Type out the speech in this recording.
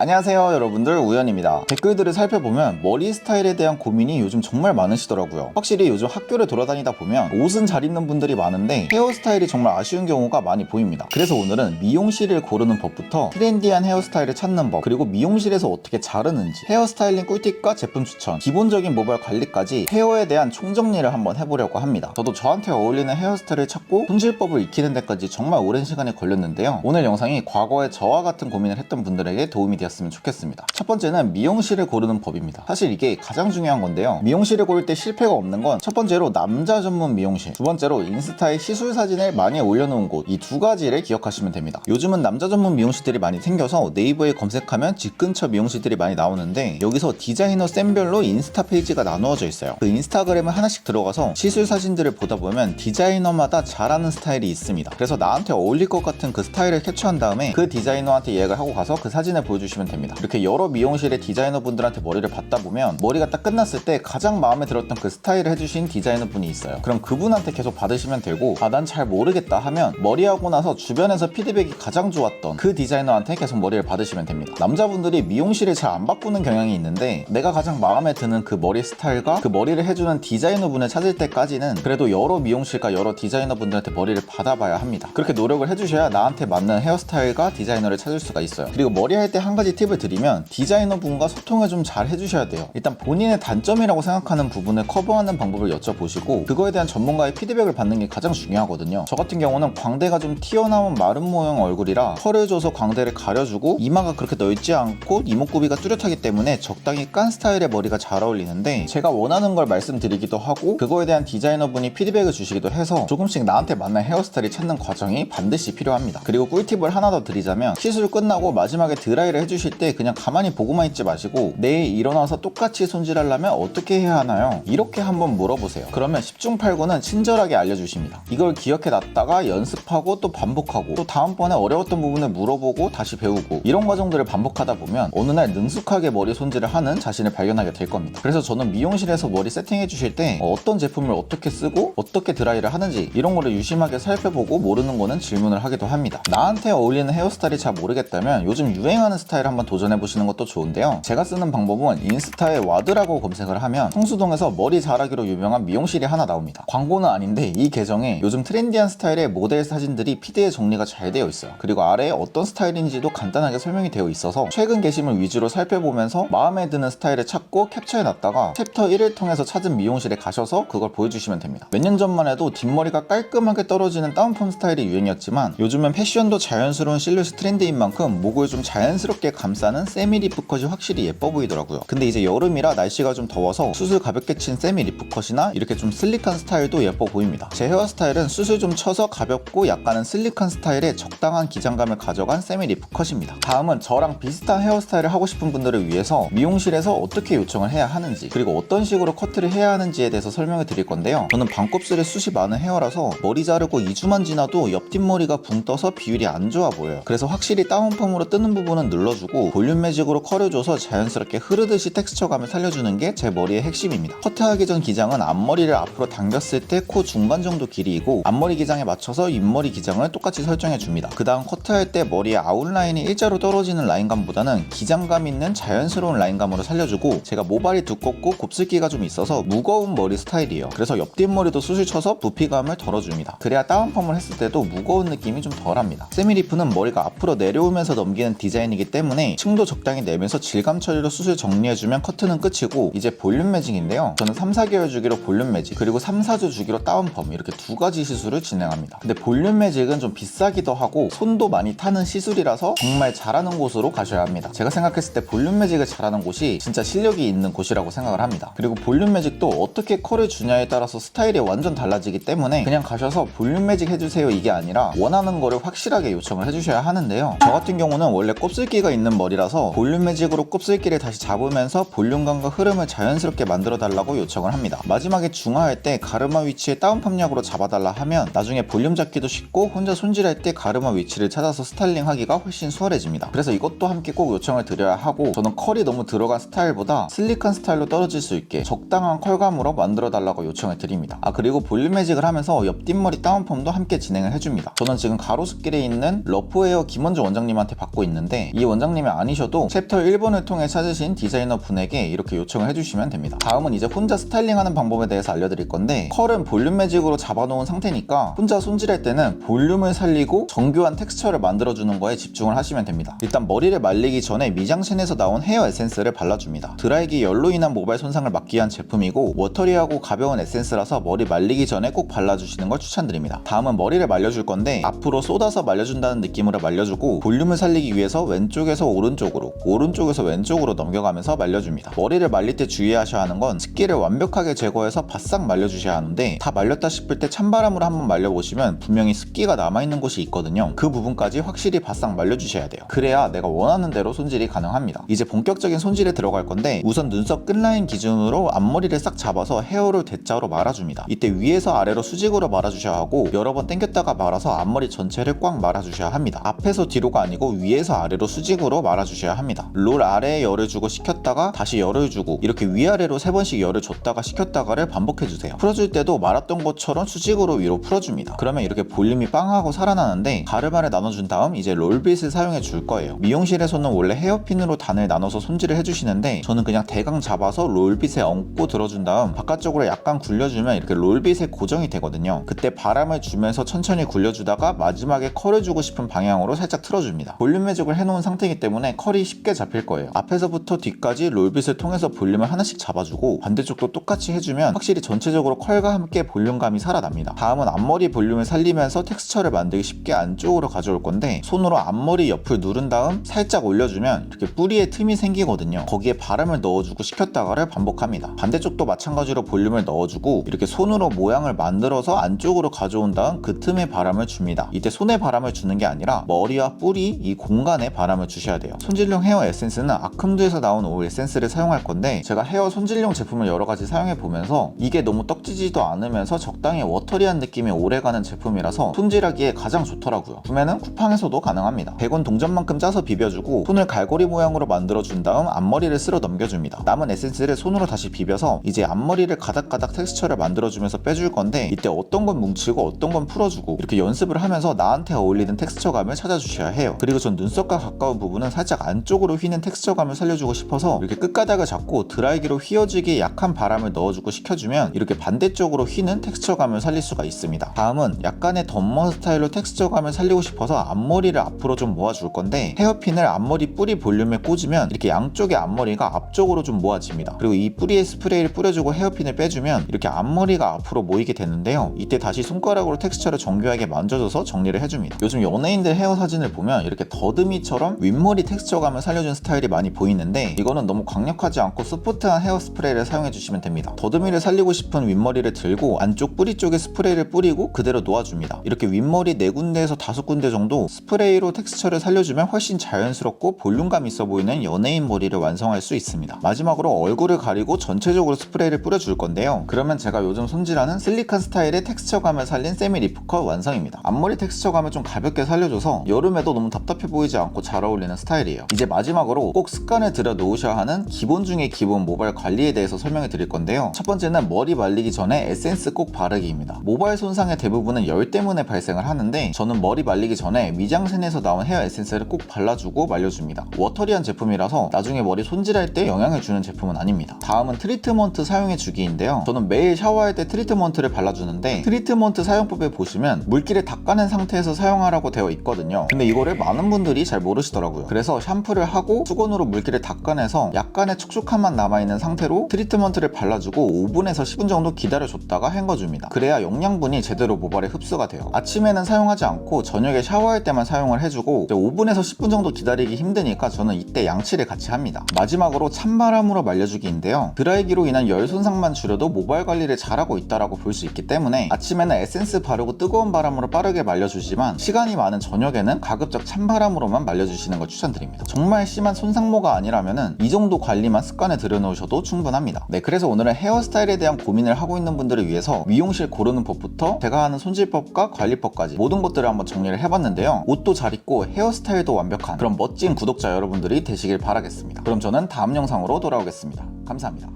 안녕하세요 여러분들. 우연입니다. 댓글들을 살펴보면 머리 스타일에 대한 고민이 요즘 정말 많으시더라고요. 확실히 요즘 학교를 돌아다니다 보면 옷은 잘 입는 분들이 많은데 헤어스타일이 정말 아쉬운 경우가 많이 보입니다. 그래서 오늘은 미용실을 고르는 법부터 트렌디한 헤어스타일을 찾는 법 그리고 미용실에서 어떻게 자르는지 헤어스타일링 꿀팁과 제품 추천 기본적인 모발 관리까지 헤어에 대한 총정리를 한번 해보려고 합니다. 저도 저한테 어울리는 헤어스타일을 찾고 손질법을 익히는 데까지 정말 오랜 시간이 걸렸는데요. 오늘 영상이 과거에 저와 같은 고민을 했던 분들에게 도움이 되었 으면 좋겠습니다. 첫 번째는 미용실을 고르는 법입니다. 사실 이게 가장 중요한 건데요. 미용실을 고를 때 실패가 없는 건 첫 번째로 남자 전문 미용실 두 번째로 인스타에 시술 사진을 많이 올려놓은 곳 이 두 가지를 기억하시면 됩니다. 요즘은 남자 전문 미용실들이 많이 생겨서 네이버에 검색하면 집 근처 미용실들이 많이 나오는데 여기서 디자이너 쌤별로 인스타 페이지가 나누어져 있어요. 그 인스타그램을 하나씩 들어가서 시술 사진들을 보다 보면 디자이너마다 잘하는 스타일이 있습니다. 그래서 나한테 어울릴 것 같은 그 스타일을 캡처한 다음에 그 디자이너한테 예약을 하고 가서 그 사진을 보여주시면 됩니다. 이렇게 여러 미용실의 디자이너 분들한테 머리를 받다 보면 머리가 딱 끝났을 때 가장 마음에 들었던 그 스타일을 해주신 디자이너 분이 있어요. 그럼 그분한테 계속 받으시면 되고 아 난 잘 모르겠다 하면 머리하고 나서 주변에서 피드백이 가장 좋았던 그 디자이너한테 계속 머리를 받으시면 됩니다. 남자분들이 미용실을 잘 안 바꾸는 경향이 있는데 내가 가장 마음에 드는 그 머리 스타일과 그 머리를 해주는 디자이너 분을 찾을 때까지는 그래도 여러 미용실과 여러 디자이너 분들한테 머리를 받아봐야 합니다. 그렇게 노력을 해주셔야 나한테 맞는 헤어스타일과 디자이너를 찾을 수가 있어요. 그리고 머리 할 때 한 가지 팁을 드리면 디자이너 분과 소통을 좀 잘 해주셔야 돼요. 일단 본인의 단점이라고 생각하는 부분을 커버하는 방법을 여쭤보시고 그거에 대한 전문가의 피드백을 받는 게 가장 중요하거든요. 저 같은 경우는 광대가 좀 튀어나온 마른 모형 얼굴이라 털을 줘서 광대를 가려주고 이마가 그렇게 넓지 않고 이목구비가 뚜렷하기 때문에 적당히 깐 스타일의 머리가 잘 어울리는데 제가 원하는 걸 말씀드리기도 하고 그거에 대한 디자이너 분이 피드백을 주시기도 해서 조금씩 나한테 맞는 헤어스타일을 찾는 과정이 반드시 필요합니다. 그리고 꿀팁을 하나 더 드리자면 시술 끝나고 마지막에 드라이를 해주 실 때 그냥 가만히 보고만 있지 마시고 내일 일어나서 똑같이 손질하려면 어떻게 해야 하나요? 이렇게 한번 물어보세요. 그러면 10중 8구는 친절하게 알려주십니다. 이걸 기억해 놨다가 연습하고 또 반복하고 또 다음번에 어려웠던 부분을 물어보고 다시 배우고 이런 과정들을 반복하다 보면 어느 날 능숙하게 머리 손질을 하는 자신을 발견하게 될 겁니다. 그래서 저는 미용실에서 머리 세팅해 주실 때 어떤 제품을 어떻게 쓰고 어떻게 드라이를 하는지 이런 거를 유심하게 살펴보고 모르는 거는 질문을 하기도 합니다. 나한테 어울리는 헤어스타일이 잘 모르겠다면 요즘 유행하는 스타일 한번 도전해 보시는 것도 좋은데요. 제가 쓰는 방법은 인스타에 와드라고 검색을 하면 성수동에서 머리 자라기로 유명한 미용실이 하나 나옵니다. 광고는 아닌데 이 계정에 요즘 트렌디한 스타일의 모델 사진들이 피드에 정리가 잘 되어 있어요. 그리고 아래에 어떤 스타일인지도 간단하게 설명이 되어 있어서 최근 게시물 위주로 살펴보면서 마음에 드는 스타일을 찾고 캡처해 놨다가 챕터 1을 통해서 찾은 미용실에 가셔서 그걸 보여주시면 됩니다. 몇 년 전만 해도 뒷머리가 깔끔하게 떨어지는 다운펌 스타일이 유행이었지만 요즘은 패션도 자연스러운 실루엣 트렌드인 만큼 목을 좀 자연스럽게 감싸는 세미 리프컷이 확실히 예뻐 보이더라고요. 근데 이제 여름이라 날씨가 좀 더워서 수술 가볍게 친 세미 리프컷이나 이렇게 좀 슬릭한 스타일도 예뻐 보입니다. 제 헤어스타일은 수술 좀 쳐서 가볍고 약간은 슬릭한 스타일에 적당한 기장감을 가져간 세미 리프컷입니다. 다음은 저랑 비슷한 헤어스타일을 하고 싶은 분들을 위해서 미용실에서 어떻게 요청을 해야 하는지 그리고 어떤 식으로 커트를 해야 하는지에 대해서 설명을 드릴 건데요. 저는 반곱슬에 숱이 많은 헤어라서 머리 자르고 2주만 지나도 옆 뒷머리가 붕 떠서 비율이 안 좋아 보여요. 그래서 확실히 다운펌으로 뜨는 부분은 눌러 주고 볼륨 매직으로 컬어줘서 자연스럽게 흐르듯이 텍스처감을 살려주는 게 제 머리의 핵심입니다. 커트하기 전 기장은 앞머리를 앞으로 당겼을 때 코 중간 정도 길이이고 앞머리 기장에 맞춰서 윗머리 기장을 똑같이 설정해 줍니다. 그 다음 커트할 때 머리의 아웃라인이 일자로 떨어지는 라인감보다는 기장감 있는 자연스러운 라인감으로 살려주고 제가 모발이 두껍고 곱슬기가 좀 있어서 무거운 머리 스타일이에요. 그래서 옆 뒷머리도 숱을 쳐서 부피감을 덜어줍니다. 그래야 다운펌을 했을 때도 무거운 느낌이 좀 덜합니다. 세미리프는 머리가 앞으로 내려오면서 넘기는 디자인이기 때문에 층도 적당히 내면서 질감 처리로 숱을 정리해주면 커트는 끝이고 이제 볼륨 매직인데요. 저는 3, 4개월 주기로 볼륨 매직 그리고 3, 4주 주기로 다운펌 이렇게 두 가지 시술을 진행합니다. 근데 볼륨 매직은 좀 비싸기도 하고 손도 많이 타는 시술이라서 정말 잘하는 곳으로 가셔야 합니다. 제가 생각했을 때 볼륨 매직을 잘하는 곳이 진짜 실력이 있는 곳이라고 생각을 합니다. 그리고 볼륨 매직도 어떻게 컬을 주냐에 따라서 스타일이 완전 달라지기 때문에 그냥 가셔서 볼륨 매직 해주세요. 이게 아니라 원하는 거를 확실하게 요청을 해주셔야 하는데요. 저 같은 경우는 원래 곱슬기가 있는 머리라서 볼륨 매직으로 곱슬기를 다시 잡으면서 볼륨감과 흐름을 자연스럽게 만들어 달라고 요청을 합니다. 마지막에 중화할 때 가르마 위치에 다운펌약으로 잡아달라 하면 나중에 볼륨 잡기도 쉽고 혼자 손질할 때 가르마 위치를 찾아서 스타일링 하기가 훨씬 수월해집니다. 그래서 이것도 함께 꼭 요청을 드려야 하고 저는 컬이 너무 들어간 스타일보다 슬릭한 스타일로 떨어질 수 있게 적당한 컬감으로 만들어 달라고 요청을 드립니다. 아 그리고 볼륨 매직을 하면서 옆 뒷머리 다운펌도 함께 진행을 해줍니다. 저는 지금 가로수길에 있는 러프웨어 김원주 원장님한테 받고 있는데 이 원장 원장님이 아니셔도 챕터 1번을 통해 찾으신 디자이너 분에게 이렇게 요청을 해주시면 됩니다. 다음은 이제 혼자 스타일링하는 방법에 대해서 알려드릴 건데 컬은 볼륨 매직으로 잡아놓은 상태니까 혼자 손질할 때는 볼륨을 살리고 정교한 텍스처를 만들어주는 거에 집중을 하시면 됩니다. 일단 머리를 말리기 전에 미장센에서 나온 헤어 에센스를 발라줍니다. 드라이기 열로 인한 모발 손상을 막기 위한 제품이고 워터리하고 가벼운 에센스라서 머리 말리기 전에 꼭 발라주시는 걸 추천드립니다. 다음은 머리를 말려줄 건데 앞으로 쏟아서 말려준다는 느낌으로 말려주고 볼륨을 살리기 위해서 왼쪽에서 오른쪽으로 오른쪽에서 왼쪽으로 넘겨가면서 말려줍니다. 머리를 말릴 때 주의하셔야 하는 건 습기를 완벽하게 제거해서 바싹 말려주셔야 하는데 다 말렸다 싶을 때 찬바람으로 한번 말려보시면 분명히 습기가 남아있는 곳이 있거든요. 그 부분까지 확실히 바싹 말려주셔야 돼요. 그래야 내가 원하는 대로 손질이 가능합니다. 이제 본격적인 손질에 들어갈 건데 우선 눈썹 끝라인 기준으로 앞머리를 싹 잡아서 헤어를 대자로 말아줍니다. 이때 위에서 아래로 수직으로 말아주셔야 하고 여러 번 당겼다가 말아서 앞머리 전체를 꽉 말아주셔야 합니다. 앞에서 뒤로가 아니고 위에서 아래로 수직으로 말아주셔야 합니다. 롤 아래에 열을 주고 식혔다가 다시 열을 주고 이렇게 위아래로 세 번씩 열을 줬다가 식혔다가를 반복해주세요. 풀어줄 때도 말았던 것처럼 수직으로 위로 풀어줍니다. 그러면 이렇게 볼륨이 빵하고 살아나는데 가르마를 나눠준 다음 이제 롤빗을 사용해 줄 거예요. 미용실에서는 원래 헤어핀으로 단을 나눠서 손질을 해주시는데 저는 그냥 대강 잡아서 롤빗에 얹고 들어준 다음 바깥쪽으로 약간 굴려주면 이렇게 롤빗에 고정이 되거든요. 그때 바람을 주면서 천천히 굴려주다가 마지막에 컬을 주고 싶은 방향으로 살짝 틀어줍니다. 볼륨 매직을 해놓은 상태이기 때문에 컬이 쉽게 잡힐 거예요. 앞에서부터 뒤까지 롤빗을 통해서 볼륨을 하나씩 잡아주고 반대쪽도 똑같이 해주면 확실히 전체적으로 컬과 함께 볼륨감이 살아납니다. 다음은 앞머리 볼륨을 살리면서 텍스처를 만들기 쉽게 안쪽으로 가져올 건데 손으로 앞머리 옆을 누른 다음 살짝 올려주면 이렇게 뿌리에 틈이 생기거든요. 거기에 바람을 넣어주고 식혔다가를 반복합니다. 반대쪽도 마찬가지로 볼륨을 넣어주고 이렇게 손으로 모양을 만들어서 안쪽으로 가져온 다음 그 틈에 바람을 줍니다. 이때 손에 바람을 주는 게 아니라 머리와 뿌리 이 공간에 바람을 주 셔야 돼요. 손질용 헤어 에센스는 아큼드에서 나온 오일 에센스를 사용할 건데 제가 헤어 손질용 제품을 여러 가지 사용해 보면서 이게 너무 떡지지도 않으면서 적당히 워터리한 느낌이 오래가는 제품이라서 손질하기에 가장 좋더라고요. 구매는 쿠팡에서도 가능합니다. 100원 동전만큼 짜서 비벼주고 손을 갈고리 모양으로 만들어준 다음 앞머리를 쓸어 넘겨줍니다. 남은 에센스를 손으로 다시 비벼서 이제 앞머리를 가닥가닥 텍스처를 만들어주면서 빼줄 건데 이때 어떤 건 뭉치고 어떤 건 풀어주고 이렇게 연습을 하면서 나한테 어울리는 텍스처감을 찾아주셔야 해요. 그리고 전 눈썹과 가까운 부분 은 살짝 안쪽으로 휘는 텍스처감을 살려주고 싶어서 이렇게 끝가닥을 잡고 드라이기로 휘어지게 약한 바람을 넣어주고 식혀주면 이렇게 반대쪽으로 휘는 텍스처감을 살릴 수가 있습니다. 다음은 약간의 덤머 스타일로 텍스처감을 살리고 싶어서 앞머리를 앞으로 좀 모아줄 건데 헤어핀을 앞머리 뿌리 볼륨에 꽂으면 이렇게 양쪽의 앞머리가 앞쪽으로 좀 모아집니다. 그리고 이 뿌리에 스프레이를 뿌려주고 헤어핀을 빼주면 이렇게 앞머리가 앞으로 모이게 되는데요. 이때 다시 손가락으로 텍스처를 정교하게 만져줘서 정리를 해줍니다. 요즘 연예인들 헤어 사진을 보면 이렇게 더듬이처럼 윗 머리 텍스처감을 살려준 스타일이 많이 보이는데 이거는 너무 강력하지 않고 스포트한 헤어 스프레이를 사용해 주시면 됩니다. 더듬이를 살리고 싶은 윗머리를 들고 안쪽 뿌리 쪽에 스프레이를 뿌리고 그대로 놓아줍니다. 이렇게 윗머리 네 군데에서 다섯 군데 정도 스프레이로 텍스처를 살려주면 훨씬 자연스럽고 볼륨감 있어 보이는 연예인 머리를 완성할 수 있습니다. 마지막으로 얼굴을 가리고 전체적으로 스프레이를 뿌려줄 건데요. 그러면 제가 요즘 손질하는 슬릭한 스타일의 텍스처감을 살린 세미 리프컷 완성입니다. 앞머리 텍스처감을 좀 가볍게 살려줘서 여름에도 너무 답답해 보이지 않고 잘 어울리는 스타일이에요. 이제 마지막으로 꼭 습관을 들여 놓으셔야 하는 기본 중에 기본 모발 관리에 대해서 설명해 드릴 건데요. 첫 번째는 머리 말리기 전에 에센스 꼭 바르기입니다. 모발 손상의 대부분은 열 때문에 발생을 하는데 저는 머리 말리기 전에 미장센에서 나온 헤어 에센스를 꼭 발라주고 말려줍니다. 워터리한 제품이라서 나중에 머리 손질할 때 영향을 주는 제품은 아닙니다. 다음은 트리트먼트 사용해 주기인데요. 저는 매일 샤워할 때 트리트먼트를 발라주는데 트리트먼트 사용법에 보시면 물기를 닦아낸 상태에서 사용하라고 되어 있거든요. 근데 이거를 많은 분들이 잘 모르시더라고요. 그래서 샴푸를 하고 수건으로 물기를 닦아내서 약간의 촉촉함만 남아있는 상태로 트리트먼트를 발라주고 5분에서 10분 정도 기다려줬다가 헹궈줍니다. 그래야 영양분이 제대로 모발에 흡수가 돼요. 아침에는 사용하지 않고 저녁에 샤워할 때만 사용을 해주고 5분에서 10분 정도 기다리기 힘드니까 저는 이때 양치를 같이 합니다. 마지막으로 찬바람으로 말려주기인데요. 드라이기로 인한 열 손상만 줄여도 모발 관리를 잘하고 있다라고 볼 수 있기 때문에 아침에는 에센스 바르고 뜨거운 바람으로 빠르게 말려주지만 시간이 많은 저녁에는 가급적 찬바람으로만 말려주시는 걸 추천드립니다. 정말 심한 손상모가 아니라면 이 정도 관리만 습관에 들여놓으셔도 충분합니다. 네, 그래서 오늘은 헤어스타일에 대한 고민을 하고 있는 분들을 위해서 미용실 고르는 법부터 제가 하는 손질법과 관리법까지 모든 것들을 한번 정리를 해봤는데요. 옷도 잘 입고 헤어스타일도 완벽한 그런 멋진 구독자 여러분들이 되시길 바라겠습니다. 그럼 저는 다음 영상으로 돌아오겠습니다. 감사합니다.